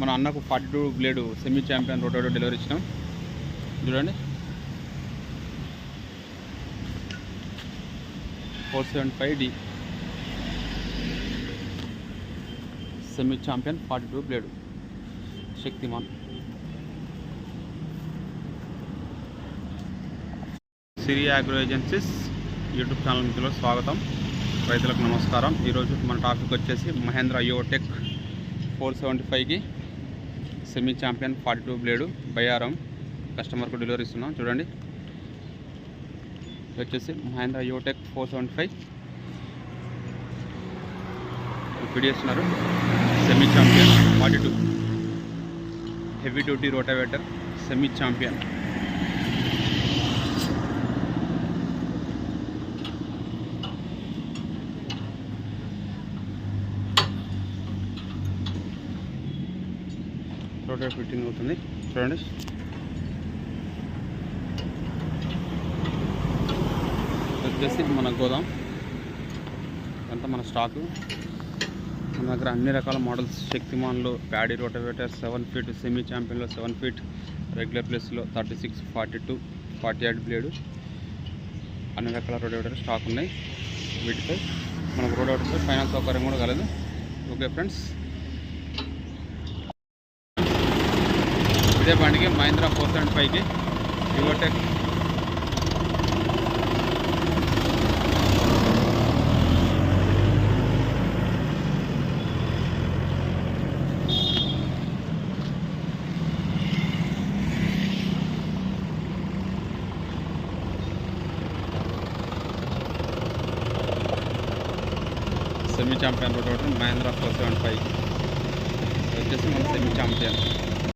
మన అన్నకు forty two blade semi champion రోటోడో delivery ఇచ్చినాం. చూడండి. Four seven five D semi champion forty two blade Shaktiman Siri agro agencies YouTube channel మిత్రులకు స్వాగతం. రైతులకు నమస్కారం. ఈరోజు మన టాపిక్ వచ్చేసి మహేంద్ర యోటెక్ ఫోర్ సెవెంటీ ఫైవ్కి semi champion forty two blade Bayaram కస్టమర్కు డెలివరీ ఇస్తున్నాం. చూడండి. వచ్చేసి మహేంద్ర యోటెక్ four seventy five పిడిస్తున్నారు semi champion forty two heavy duty rotavator semi champion rotor fitting అవుతుంది. చూడండి. వచ్చేసి మన గోదాం. అంతా మన స్టాకు మన దగ్గర అన్ని రకాల models శక్తిమాన్లు paddy rotavator seven feet semi ఛాంపియన్లో seven feet regular ప్లేస్లో thirty six forty two forty eight blade అన్ని రకాల రోటవేటర్ స్టాక్ ఉన్నాయి. వీటిపై మనకు రోటవేటర్పై ఫైనాన్స్ సౌకర్యం కూడా కలదు. ఓకే ఫ్రెండ్స్ ఇదే బండికి మహీంద్రా ఫోర్ సెవెంటీ ఫైవ్కి Yuvo Tech semi champion road Mahindra four seventy five వచ్చేసి మన సెమీ ఛాంపియన్